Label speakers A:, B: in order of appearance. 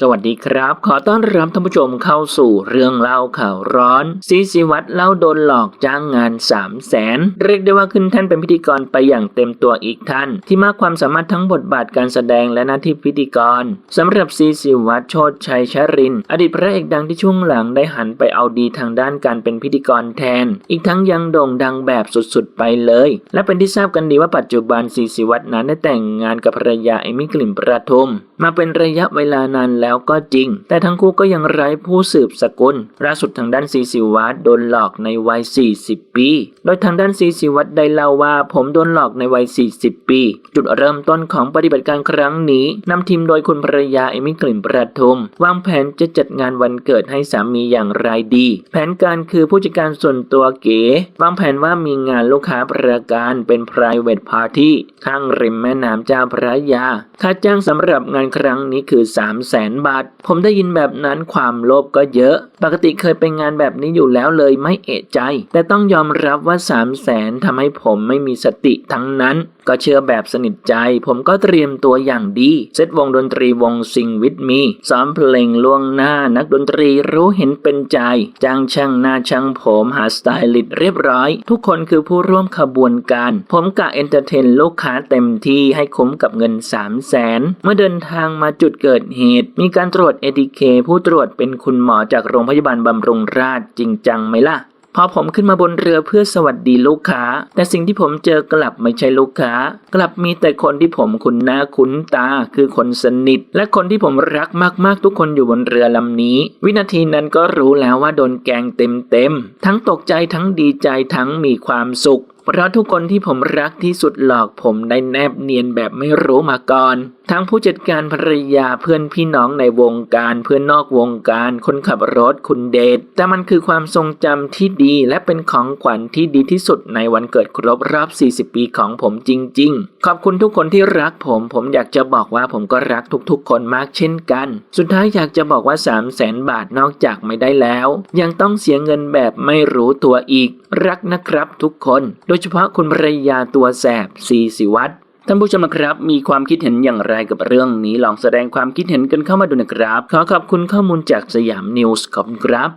A: สวัสดีครับ ขอต้อนรับท่านผู้ชมเข้าสู่เรื่องเล่าข่าวร้อน ซีซีวัตรเล่าโดนหลอกจ้างงาน 3 0 0แสนเรียกได้ว่าขึ้นท่านเป็นพิธีกรไปอย่างเต็มตัวอีกท่าน ที่มากความสามารถทั้งบทบาทการแสดงและหน้าที่พิธีกรสำหรับซีซีวัตรโชดชัยชริน อดีตพระเอกดังที่ช่วงหลังได้หันไปเอาดีทางด้านการเป็นพิธีกรแทน อีกทั้งยังโด่งดังแบบสุดๆไปเลย และเป็นที่ทราบกันดีว่าปัจจุบันซีซีวัตรนั้นได้แต่งงานกับภรรยาเอมิกลิ่นประทุม มาเป็นระยะเวลานานแล้วก็จริง แต่ทั้งคู่ก็ยังไร้ผู้สืบสกุลล่าสุดทางด้านซีซีวัตโดนหลอกในวัย 40 ปี โดยทางด้านซีซีวัตได้เล่าว่าผมโดนหลอกในวัย 40 ปี จุดเริ่มต้นของปฏิบัติการครั้งนี้นำทีมโดยคุณภรรยาเอมิกลิ่นประทุม วางแผนจะจัดงานวันเกิดให้สามีอย่างไรดี แผนการคือผู้จัดการส่วนตัวเก๋วางแผนว่ามีงานลูกค้าประการเป็น private party ข้างริมแม่น้ำเจ้าพระยา ค่าจ้างสำหรับงานครั้งนี้คือ 3 0 0แสนบาท ผมได้ยินแบบนั้นความโลภก็เยอะ ปกติเคยไปงานแบบนี้อยู่แล้วเลยไม่เอะใจ แต่ต้องยอมรับว่า3 0 0แสนทำให้ผมไม่มีสติทั้งนั้น ก็เชื่อแบบสนิทใจ ผมก็เตรียมตัวอย่างดี เซตวงดนตรีวงซิงวิดมีซ้อมเพลงล่วงหน้านักดนตรีรู้เห็นเป็นใจ จ้างช่างหน้าช่างผมหาสไตลิสต์เรียบร้อย ทุกคนคือผู้ร่วมขบวนการ ผมกะเอนเตอร์เทนลูกค้าเต็มที่ให้คุ้มกับเงิน3 0 0แสนเมื่อเดินทางมาจุดเกิดเหตุ มีีการตรวจเอทีเคผู้ตรวจเป็นคุณหมอจากโรงพยาบาลบำรุงราษฎร์จริงจังไหมล่ะ พอผมขึ้นมาบนเรือเพื่อสวัสดีลูกค้า แต่สิ่งที่ผมเจอกลับไม่ใช่ลูกค้า กลับมีแต่คนที่ผมคุ้นหน้าคุ้นตา คือคนสนิท และคนที่ผมรักมากๆ ทุกคนอยู่บนเรือลำนี้ วินาทีนั้นก็รู้แล้วว่าโดนแกงเต็มๆทั้งตกใจทั้งดีใจทั้งมีความสุข เพราะทุกคนที่ผมรักที่สุดหลอกผมได้แนบเนียนแบบไม่รู้มาก่อน ทั้งผู้จัดการภรรยาเพื่อนพี่น้องในวงการเพื่อนนอกวงการคนขับรถคุณเดชแต่มันคือความทรงจำที่ดีและเป็นของขวัญที่ดีที่สุดในวันเกิดครบรอบ 40 ปีของผมจริง ๆ ขอบคุณทุกคนที่รักผม ผมอยากจะบอกว่าผมก็รักทุกๆ คนมากเช่นกัน สุดท้ายอยากจะบอกว่า 3 0 0แสนบาทนอกจากไม่ได้แล้ว ยังต้องเสียเงินแบบไม่รู้ตัวอีก รักนะครับทุกคนโดยเฉพาะคุณภรรยาตัวแสบซีสิวัตรท่านผู้ชมครับ มีความคิดเห็นอย่างไรกับเรื่องนี้ลองแสดงความคิดเห็นกันเข้ามาดูนะครับ ขอขอบคุณข้อมูลจากสยามนิวส์ขอบคุณครับ